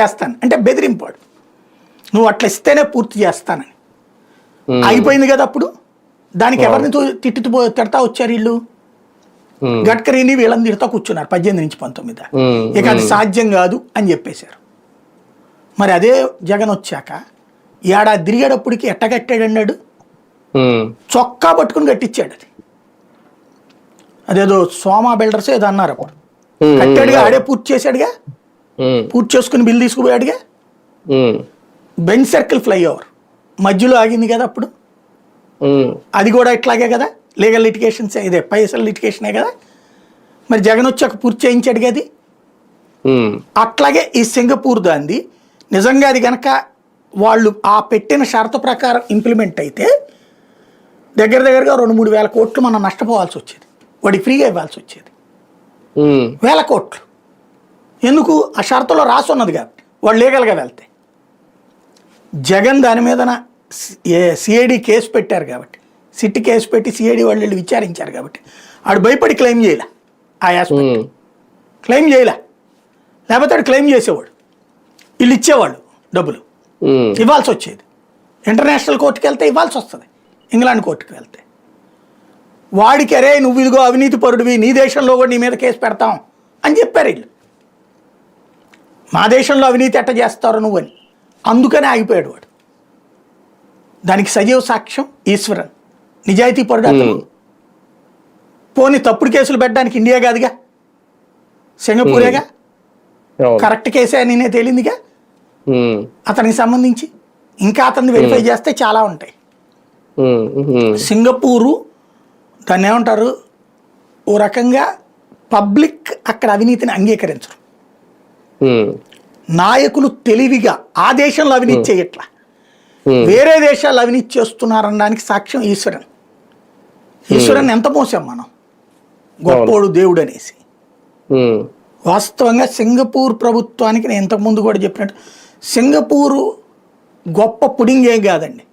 చేస్తాను. అంటే బెదిరింపాడు. నువ్వు అట్లా ఇస్తేనే పూర్తి చేస్తానని. అయిపోయింది కదా అప్పుడు? దానికి ఎవరిని తో- తిట్టుతూ పో- తిడతా వచ్చారు వీళ్ళు? గడ్కరీని వీళ్ళని తిడతా కూర్చున్నారు పద్దెనిమిది నుంచి పంతొమ్మిది ఇక అది సాధ్యం కాదు అని చెప్పేశారు. మరి అదే జగన్ వచ్చాక ఏడాది తిరిగేటప్పటికి ఎట్ట కట్టాడు అన్నాడు చొక్కా పట్టుకుని కట్టించాడు అది. అదేదో సోమా బిల్డర్స్ ఏదో అన్నారు అప్పుడు. కట్టాడుగా ఆడే పూర్తి చేశాడుగా? పూర్తి చేసుకుని బిల్ తీసుకుపోయాడుగా బెంచ్ సర్కిల్ ఫ్లైఓవర్. మధ్యలో ఆగింది కదా అప్పుడు? అది కూడా ఇట్లాగే కదా? లీగల్ లిటికేషన్స్ ఇదే పైసలు లిటికేషనే కదా? మరి జగన్ వచ్చాక పూర్తి చేయించాడు కదా అట్లాగే ఈ సింగపూర్ దాంది. నిజంగా అది గనక వాళ్ళు ఆ పెట్టిన షరతు ప్రకారం ఇంప్లిమెంట్ అయితే దగ్గర దగ్గరగా రెండు మూడు వేల కోట్లు మనం నష్టపోవాల్సి వచ్చేది. వాడికి ఫ్రీగా ఇవ్వాల్సి వచ్చేది. వేల కోట్లు. ఎందుకు? ఆ షరతులో రాసి ఉన్నది కాబట్టి వాళ్ళు లీగల్గా వెళ్తే. జగన్ దాని మీద సిఐడి కేసు పెట్టారు కాబట్టి. సిట్ కేసు పెట్టి సిఐడి వాళ్ళు వెళ్ళి విచారించారు కాబట్టి. ఆడు భయపడి క్లెయిమ్ చేయలే. ఆ ఆస్పెక్ట్ క్లెయిమ్ చేయలే. లేకపోతే వాడు క్లెయిమ్ చేసేవాడు. వీళ్ళు ఇచ్చేవాళ్ళు డబ్బులు. ఇవ్వాల్సి వచ్చేది. ఇంటర్నేషనల్ కోర్టుకి వెళ్తే ఇవ్వాల్సి వస్తుంది. ఇంగ్లాండ్ కోర్టుకి వెళ్తే. వాడికి అరే నువ్వు ఇదిగో అవినీతి పరుడివి నీ దేశంలో కూడా నీ మీద కేసు పెడతాం అని చెప్పారు వీళ్ళు. మా దేశంలో అవినీతి ఎట్ట చేస్తారు నువ్వు అని. అందుకనే ఆగిపోయాడు వాడు. దానికి సజీవ సాక్ష్యం ఈశ్వరన్. నిజాయితీ పరుడు. పోనీ తప్పుడు కేసులు పెట్టడానికి ఇండియా కాదుగా? సింగపూరేగా. కరెక్ట్ కేసే అని నేనే తేలిందిగా? అతనికి సంబంధించి? ఇంకా అతన్ని వెరిఫై చేస్తే చాలా ఉంటాయి. సింగపూరు దాన్ని ఏమంటారు ఓ రకంగా పబ్లిక్ అక్కడ అవినీతిని అంగీకరించరు. నాయకులు తెలివిగా ఆ దేశంలో అవినీతి చేయట్లా. వేరే దేశాలు అవినీతి చేస్తున్నారనడానికి సాక్ష్యం ఈశ్వరన్. ఈశ్వరన్ ఎంత మోసాం మనం? గొప్పోడు దేవుడు అనేసి వాస్తవంగా సింగపూర్ ప్రభుత్వానికి నేను ఇంతకుముందు కూడా చెప్పినట్టు సింగపూరు గొప్ప పుడింగ్ ఏం కాదండి.